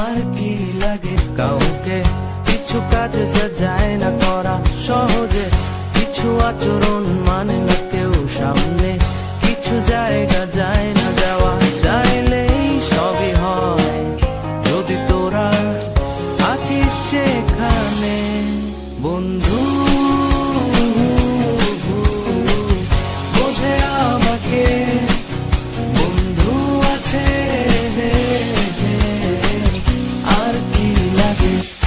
আর কি লাগে কাউকে কিছু কাজ যায় না করা সহজে কিছু আচরণ মানে না কেউ সামনে কিছু জায়গা যায় না যাওয়া চাইলেই সবই হয় যদি তোরা থাকিস সেখানে বন্ধু love you.